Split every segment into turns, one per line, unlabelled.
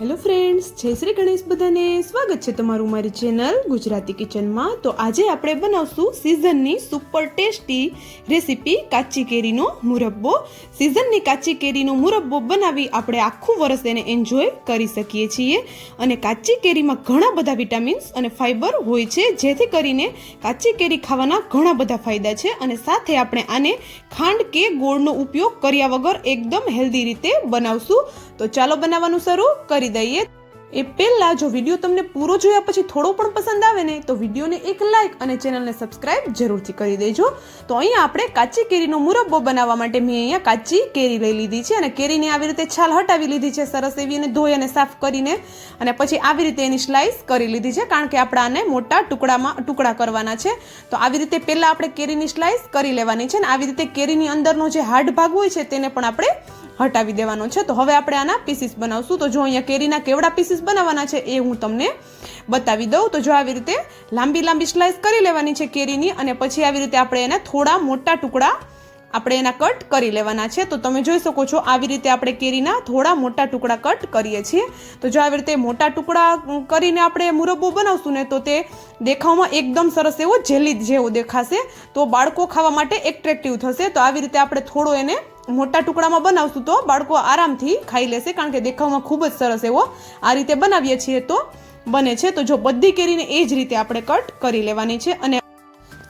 Hello friends જય શ્રી ગણેશ બધાને. સ્વાગત છે તમારું મારી ચેનલ ગુજરાતી કિચનમાં તો આજે આપણે બનાવશું સિઝનની સુપર ટેસ્ટી રેસીપી કાચી કેરીનો મુરબ્બો. સિઝનની કાચી કેરીનો મુરબ્બો બનાવી આપણે આખું વરસ એને એન્જોય કરી શકીએ છીએ. અને કાચી કેરીમાં ઘણા બધા વિટામિન્સ અને ફાઇબર હોય છે, જેથી કરીને કાચી કેરી ખાવાના ઘણા બધા ફાયદા છે. અને સાથે આપણે આને ખાંડ કે ગોળનો ઉપયોગ કર્યા વગર એકદમ હેલ્ધી રીતે બનાવશું. તો ચાલો બનાવવાનું શરૂ કરી દઈએ. એ પહેલા જો વીડિયો તમને પૂરો જોયા પછી થોડો પણ પસંદ આવે ને, તો વિડીયોને એક લાઈક અને ચેનલને સબસ્ક્રાઇબ જરૂરથી કરી દેજો. તો અહીંયા આપણે કાચી કેરીનો મુરબ્બો બનાવવા માટે મેં અહીંયા કાચી કેરી લઈ લીધી છે અને કેરીને આવી રીતે છાલ હટાવી લીધી છે, સરસ એવી અને ધોઈ અને સાફ કરીને. અને પછી આવી રીતે એની સ્લાઇસ કરી લીધી છે, કારણ કે આપણે આને મોટા ટુકડામાં, ટુકડા કરવાના છે. તો આવી રીતે પહેલાં આપણે કેરીની સ્લાઇસ કરી લેવાની છે ને આવી રીતે કેરીની અંદરનો જે હાર્ડ ભાગ હોય છે, તેને પણ આપણે હટાવી દેવાનો છે. તો હવે આપણે આના પીસીસ બનાવશું. તો જો અહીંયા કેરીના કેવડા પીસીસ બનાવવાના છે એ હું તમને બતાવી દઉં. તો જો આવી રીતે લાંબી લાંબી સ્લાઇસ કરી લેવાની છે કેરીની અને પછી આવી રીતે આપણે એને થોડા મોટા ટુકડા આપણે એના કટ કરી લેવાના છે. તો તમે જોઈ શકો છો આવી રીતે આપણે કેરીના થોડા મોટા ટુકડા કટ કરીએ છીએ. તો જો આવી રીતે મોટા ટુકડા કરીને આપણે મુરબ્બો બનાવશું ને તો તે દેખાવમાં એકદમ સરસ એવો જેલી જેવો દેખાશે. તો બાળકો ખાવા માટે એટ્રેક્ટિવ થશે. તો આવી રીતે આપણે થોડો એને મોટા ટુકડામાં બનાવશું તો બાળકો આરામથી ખાઈ લેશે, કારણ કે દેખાવમાં ખૂબ જ સરસ એવો આ રીતે બનાવીએ છીએ તો બને છે. તો જો બધી કેરીને એ જ રીતે આપણે કટ કરી લેવાની છે અને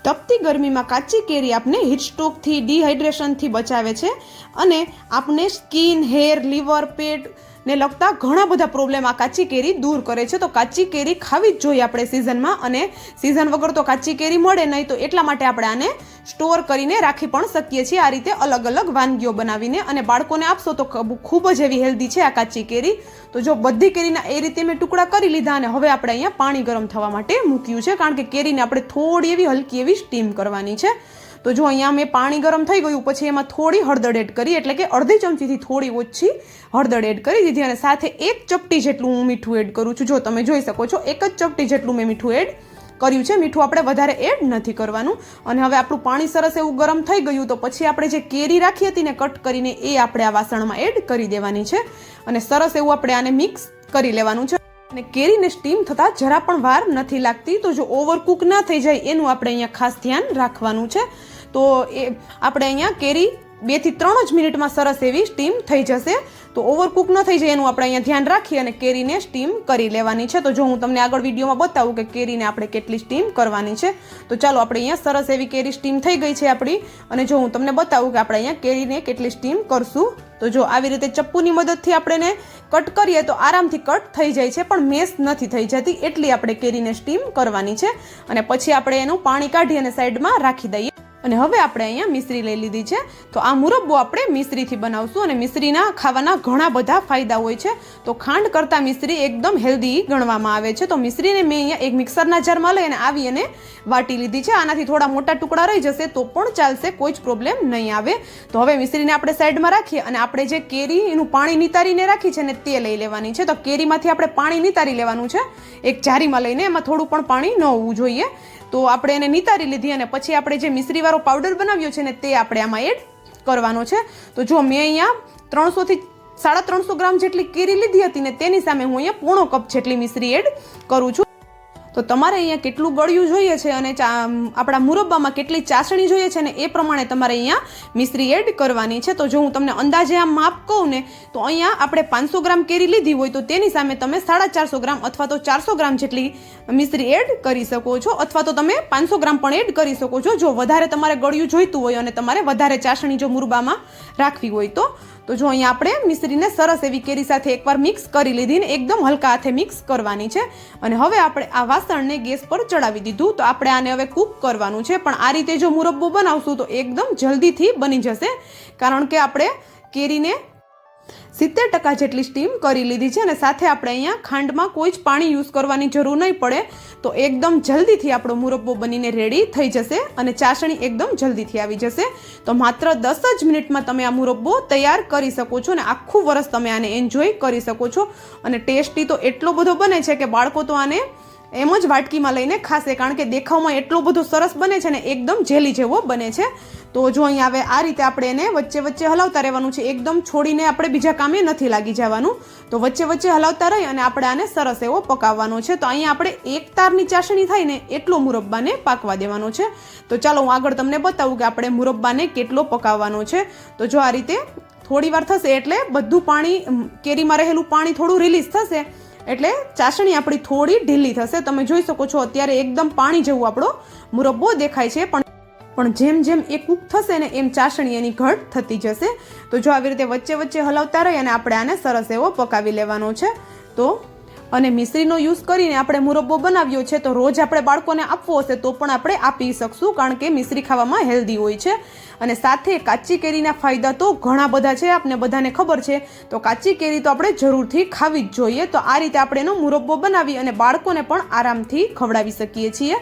તપતી ગરમીમાં કાચી કેરી આપને હીટસ્ટ્રોકથી ડિહાઇડ્રેશનથી બચાવે છે અને આપને સ્કિન હેર લીવર પેટ ને લગતા ઘણા બધા પ્રોબ્લેમ આ કાચી કેરી દૂર કરે છે. તો કાચી કેરી ખાવી જ જોઈએ આપણે સિઝનમાં અને સિઝન વગર તો કાચી કેરી મળે નહીં. તો એટલા માટે આપણે આને સ્ટોર કરીને રાખી પણ શકીએ છીએ. આ રીતે અલગ અલગ વાનગીઓ બનાવીને અને બાળકોને આપશો તો ખૂબ જ એવી હેલ્ધી છે આ કાચી કેરી તો જો બધી કેરીના એ રીતે મેં ટુકડા કરી લીધા અને હવે આપણે અહીંયા પાણી ગરમ થવા માટે મૂક્યું છે. કારણ કે કેરીને આપણે થોડી એવી હલકી એવી સ્ટીમ કરવાની છે. તો જો અહીંયા મેં પાણી ગરમ થઈ ગયું, પછી એમાં થોડી હળદર એડ કરી, એટલે કે અડધી ચમચીથી થોડી ઓછી હળદર એડ કરી દીધી અને સાથે એક ચપટી જેટલું હું મીઠું એડ કરું છું. જો તમે જોઈ શકો છો, એક જ ચપટી જેટલું મેં મીઠું એડ કર્યું છે. મીઠું આપણે વધારે એડ નથી કરવાનું. અને હવે આપણું પાણી સરસ એવું ગરમ થઈ ગયું, તો પછી આપણે જે કેરી રાખી હતી ને કટ કરીને એ આપણે આ વાસણમાં એડ કરી દેવાની છે. અને સરસ એવું આપણે આને મિક્સ કરી લેવાનું છે. અને કેરીને સ્ટીમ થતાં જરા પણ વાર નથી લાગતી. તો જો ઓવરકુક ના થઈ જાય, એનું આપણે અહીંયા ખાસ ધ્યાન રાખવાનું છે. તો એ, આપણે અહીંયા કેરી બેથી ત્રણ જ મિનિટમાં સરસ એવી સ્ટીમ થઈ જશે. તો ઓવરકુક ન થઈ જાય એનું આપણે અહીંયા ધ્યાન રાખી અને કેરીને સ્ટીમ કરી લેવાની છે. તો જો હું તમને આગળ વિડીયોમાં બતાવું કે કેરીને આપણે કેટલી સ્ટીમ કરવાની છે. તો ચાલો આપણે અહીંયા સરસ એવી કેરી સ્ટીમ થઈ ગઈ છે આપણી. અને જો હું તમને બતાવું કે આપણે અહીંયા કેરીને કેટલી સ્ટીમ કરશું. તો જો આવી રીતે ચપ્પુની મદદથી આપણે કટ કરીએ તો આરામથી કટ થઈ જાય છે, પણ મેસ નથી થઈ જતી એટલી આપણે કેરીને સ્ટીમ કરવાની છે. અને પછી આપણે એનું પાણી કાઢી અને સાઈડમાં રાખી દઈએ. અને હવે આપણે અહીંયા મિશ્રી લઈ લીધી છે. તો આ મુરબ્બો આપણે મિશ્રીથી બનાવશું અને મિશ્રીના ખાવાના ઘણા બધા ફાયદા હોય છે. તો ખાંડ કરતાં મિશ્રી એકદમ હેલ્ધી ગણવામાં આવે છે. તો મિશ્રીને મેં અહીંયા એક મિક્સરના જારમાં લઈ અને આવી અને વાટી લીધી છે. આનાથી થોડા મોટા ટુકડા રહી જશે તો પણ ચાલશે, કોઈ જ પ્રોબ્લેમ નહીં આવે. તો હવે મિશ્રીને આપણે સાઈડમાં રાખીએ અને આપણે જે કેરી એનું પાણી નિતારીને રાખી છે ને તે લઈ લેવાની છે. તો કેરીમાંથી આપણે પાણી નિતારી લેવાનું છે. એક જારીમાં લઈને એમાં થોડું પણ પાણી ન હોવું જોઈએ. તો આપણે એને નિતારી લીધી અને પછી આપણે જે મિશ્રીવાળો પાવડર બનાવ્યો છે ને તે આપણે આમાં એડ કરવાનો છે. તો જો મેં અહીંયા ત્રણસોથી સાડા ત્રણસો ગ્રામ જેટલી કેરી લીધી હતી ને તેની સામે હું અહીંયા પોણો કપ જેટલી મિશ્રી એડ કરું છું. તો તમારે અહીંયા કેટલું ગળ્યું જોઈએ છે અને આપણા મુરબ્બામાં કેટલી ચાસણી જોઈએ છે ને એ પ્રમાણે તમારે અહીંયા મિશ્રી એડ કરવાની છે. તો જો હું તમને અંદાજે આમ માપ કહું ને, તો અહીંયા આપણે પાંચસો ગ્રામ કેરી લીધી હોય તો તેની સામે તમે સાડા ચારસો ગ્રામ અથવા તો ચારસો ગ્રામ જેટલી મિશ્રી એડ કરી શકો છો અથવા તો તમે પાંચસો ગ્રામ પણ એડ કરી શકો છો. જો વધારે તમારે ગળ્યું જોઈતું હોય અને તમારે વધારે ચાસણી જો મુરબામાં રાખવી હોય તો તો જો અહીંયા આપણે મિશ્રીને સરસ એવી કેરી સાથે એકવાર મિક્સ કરી લીધી ને એકદમ હલકા હાથે મિક્સ કરવાની છે. અને હવે આપણે આ વાસણને ગેસ પર ચડાવી દીધું. તો આપણે આને હવે કૂક કરવાનું છે. પણ આ રીતે જો મુરબ્બો બનાવશું તો એકદમ જલ્દીથી બની જશે. કારણ કે આપણે કેરીને સિત્તેર ટકા જેટલી સ્ટીમ કરી લીધી છે અને સાથે આપણે અહીંયા ખાંડમાં કોઈ જ પાણી યુઝ કરવાની જરૂર નહીં પડે. તો એકદમ જલ્દીથી આપણો મુરબ્બો બનીને રેડી થઈ જશે અને ચાસણી એકદમ જલ્દીથી આવી જશે. તો માત્ર દસ જ મિનિટમાં તમે આ મુરબ્બો તૈયાર કરી શકો છો અને આખું વરસ તમે આને એન્જોય કરી શકો છો. અને ટેસ્ટી તો એટલો બધો બને છે કે બાળકો તો આને એમ જ વાટકીમાં લઈને ખાશે, કારણ કે દેખાવમાં એટલો બધો સરસ બને છે ને, એકદમ જેલી જેવો બને છે. તો જો અહીંયા આવે આ રીતે આપણે એને વચ્ચે વચ્ચે હલાવતા રહેવાનું છે, એકદમ છોડીને આપણે બીજા કામે નથી લાગી જવાનું. તો વચ્ચે વચ્ચે હલાવતા રહી અને આપણે આને સરસ એવો પકાવવાનો છે. તો અહીંયા આપણે એક તારની ચાસણી થાય ને, એટલો મુરબ્બાને પાકવા દેવાનો છે. તો ચાલો હું આગળ તમને બતાવું કે આપણે મુરબ્બાને કેટલો પકાવવાનો છે. તો જો આ રીતે થોડી વાર થશે એટલે બધું પાણી, કેરીમાં રહેલું પાણી થોડું રિલીઝ થશે. એટલે ચાસણી આપણી થોડી ઢીલી થશે. તમે જોઈ શકો છો અત્યારે એકદમ પાણી જેવું આપણો મુરબ્બો દેખાય છે. પણ પણ જેમ જેમ એ કૂક થશે ને એમ ચાસણી એની ઘટ થતી જશે. તો જો આવી રીતે વચ્ચે વચ્ચે હલાવતા રહી અને આપણે આને સરસ એવો પકાવી લેવાનો છે. તો અને મિશ્રીનો યુઝ કરીને આપણે મુરબ્બો બનાવ્યો છે, તો રોજ આપણે બાળકોને આપવો હશે તો પણ આપણે આપી શકશું, કારણ કે મિશ્રી ખાવામાં હેલ્ધી હોય છે. અને સાથે કાચી કેરીના ફાયદા તો ઘણા બધા છે, આપને બધાને ખબર છે. તો કાચી કેરી તો આપણે જરૂરથી ખાવી જ જોઈએ, તો આ રીતે આપણે એનો મુરબ્બો બનાવી અને બાળકોને પણ આરામથી ખવડાવી શકીએ છીએ.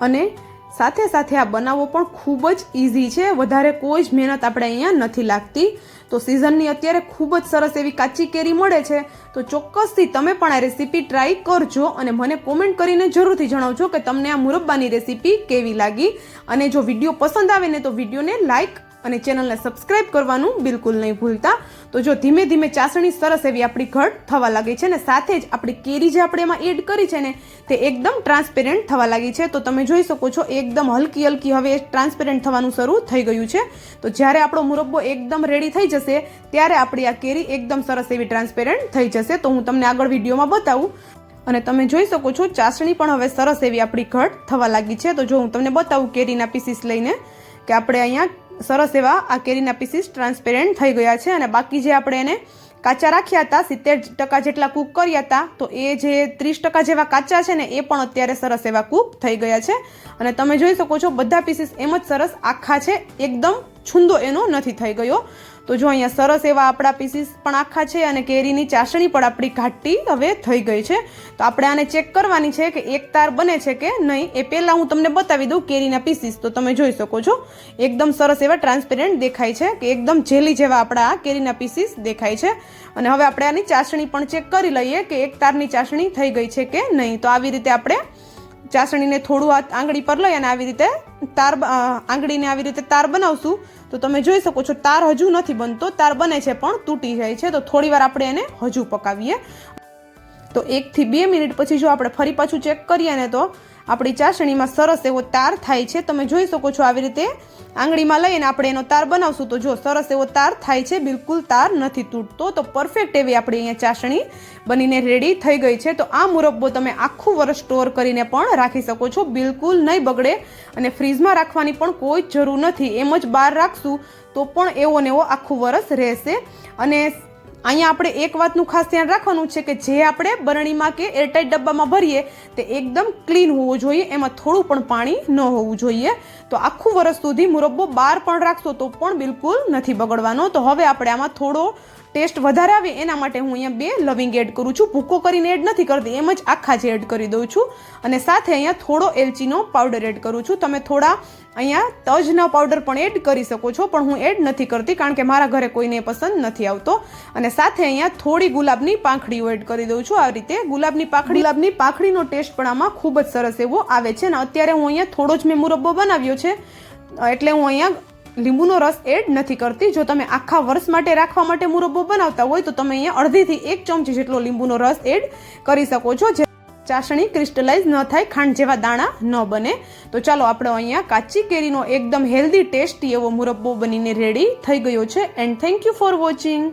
અને સાથે સાથે આ બનાવવો પણ ખૂબ જ ઇઝી છે. વધારે કોઈ જ મહેનત આપણે અહીંયા નથી લાગતી. તો સિઝનની અત્યારે ખૂબ જ સરસ એવી કાચી કેરી મળે છે. તો ચોક્કસથી તમે પણ આ રેસીપી ટ્રાય કરજો અને મને કોમેન્ટ કરીને જરૂરથી જણાવજો કે તમને આ મુરબ્બાની રેસીપી કેવી લાગી. અને જો વીડિયો પસંદ આવે ને તો વિડીયોને લાઇક અને ચેનલને સબસ્ક્રાઇબ કરવાનું બિલકુલ નહીં ભૂલતા. તો જો ધીમે ધીમે ચાસણી સરસ એવી આપણી ઘટ થવા લાગી છે ને સાથે જ આપણી કેરી જે આપણે એમાં એડ કરી છે ને, તે એકદમ ટ્રાન્સપેરન્ટ થવા લાગી છે. તો તમે જોઈ શકો છો એકદમ હલકી હલકી હવે ટ્રાન્સપેરન્ટ થવાનું શરૂ થઈ ગયું છે. તો જ્યારે આપણો મુરબ્બો એકદમ રેડી થઈ જશે, ત્યારે આપણી આ કેરી એકદમ સરસ એવી ટ્રાન્સપેરન્ટ થઈ જશે. તો હું તમને આગળ વિડીયોમાં બતાવું. અને તમે જોઈ શકો છો ચાસણી પણ હવે સરસ એવી આપણી ઘટ થવા લાગી છે. તો જો હું તમને બતાવું કેરીના પીસીસ લઈને કે આપણે અહીંયા સરસ એવા આ કેરીના પીસીસ ટ્રાન્સપેરન્ટ થઈ ગયા છે અને બાકી જે આપણે એને કાચા રાખ્યા હતા, સિત્તેર ટકા જેટલા કૂક કર્યા હતા, તો એ જે ત્રીસ ટકા જેવા કાચા છે ને, એ પણ અત્યારે સરસ એવા કૂક થઈ ગયા છે. અને તમે જોઈ શકો છો, બધા પીસીસ એમ જ સરસ આખા છે, એકદમ છુંદો એનો નથી થઈ ગયો. તો જો અહીંયા સરસ એવા આપણા પીસીસ પણ આખા છે અને કેરીની ચાસણી પણ આપણી ઘાટી હવે થઈ ગઈ છે. તો આપણે આને ચેક કરવાની છે કે એક તાર બને છે કે નહીં. એ પહેલાં હું તમને બતાવી દઉં કેરીના પીસીસ તો તમે જોઈ શકો છો. એકદમ સરસ એવા ટ્રાન્સપેરન્ટ દેખાય છે કે એકદમ જેલી જેવા આપણા કેરીના પીસીસ દેખાય છે. અને હવે આપણે આની ચાસણી પણ ચેક કરી લઈએ કે એક તારની ચાસણી થઈ ગઈ છે કે નહીં. તો આવી રીતે આપણે ચાસણીને થોડું આ આંગળી પર લઈ અને આવી રીતે તાર આંગળીને આવી રીતે તાર બનાવશું. તો તમે જોઈ શકો છો, તાર હજુ નથી બનતો, તાર બને છે પણ તૂટી જાય છે. તો થોડી વાર આપણે એને હજુ પકાવીએ. તો એકથી બે મિનિટ પછી જો આપણે ફરી પાછું ચેક કરીએ ને તો આપણી ચાસણીમાં સરસ એવો તાર થાય છે. તમે જોઈ શકો છો આવી રીતે આંગળીમાં લઈને આપણે એનો તાર બનાવશું. તો જો સરસ એવો તાર થાય છે, બિલકુલ તાર નથી તૂટતો. તો પરફેક્ટ એવી આપણી અહીંયા ચાસણી બનીને રેડી થઈ ગઈ છે. તો આ મુરબ્બો તમે આખું વર્ષ સ્ટોર કરીને પણ રાખી શકો છો. બિલકુલ નહીં બગડે અને ફ્રીજમાં રાખવાની પણ કોઈ જરૂર નથી. એમ જ બહાર રાખશું તો પણ એવો ને એવો આખું વરસ રહેશે. અને અહીંયા આપણે એક વાતનું ખાસ ધ્યાન રાખવાનું છે કે જે આપણે બરણીમાં કે એરટાઈટ ડબ્બામાં ભરીએ, તે એકદમ ક્લીન હોવું જોઈએ, એમાં થોડું પણ પાણી ન હોવું જોઈએ. તો આખું વર્ષ સુધી મુરબ્બો બહાર પણ રાખશો તો પણ બિલકુલ નથી બગડવાનો. તો હવે આપણે આમાં થોડો ટેસ્ટ વધારે આવે એના માટે હું અહીંયા બે લવિંગ એડ કરું છું. ભૂકો કરીને એડ નથી કરતી, એમ જ આખા જ એડ કરી દઉં છું. અને સાથે અહીંયા થોડો એલચીનો પાવડર એડ કરું છું. તમે થોડા અહીંયા તજનો પાવડર પણ એડ કરી શકો છો, પણ હું એડ નથી કરતી કારણ કે મારા ઘરે કોઈને પસંદ નથી આવતો. અને સાથે અહીંયા થોડી ગુલાબની પાંખડીઓ એડ કરી દઉં છું. આ રીતે ગુલાબની પાંખડી, ગુલાબની પાંખડીનો ટેસ્ટ પણ આમાં ખૂબ જ સરસ એવો આવે છે. અને અત્યારે હું અહીંયા થોડો જ મેં મુરબ્બો બનાવ્યો છે, એટલે હું અહીંયા લીંબુનો રસ એડ નથી કરતી. જો તમે આખા વર્ષ માટે રાખવા માટે મુરબ્બો બનાવતા હોય તો તમે અહીંયા અડધીથી એક ચમચી જેટલો લીંબુનો રસ એડ કરી શકો છો. જે ચાસણી ક્રિસ્ટલાઇઝ ન થાય, ખાંડ જેવા દાણા ન બને. તો ચાલો આપણે અહીંયા કાચી કેરીનો એકદમ હેલ્ધી ટેસ્ટી એવો મુરબ્બો બનીને રેડી થઈ ગયો છે. And thank you for watching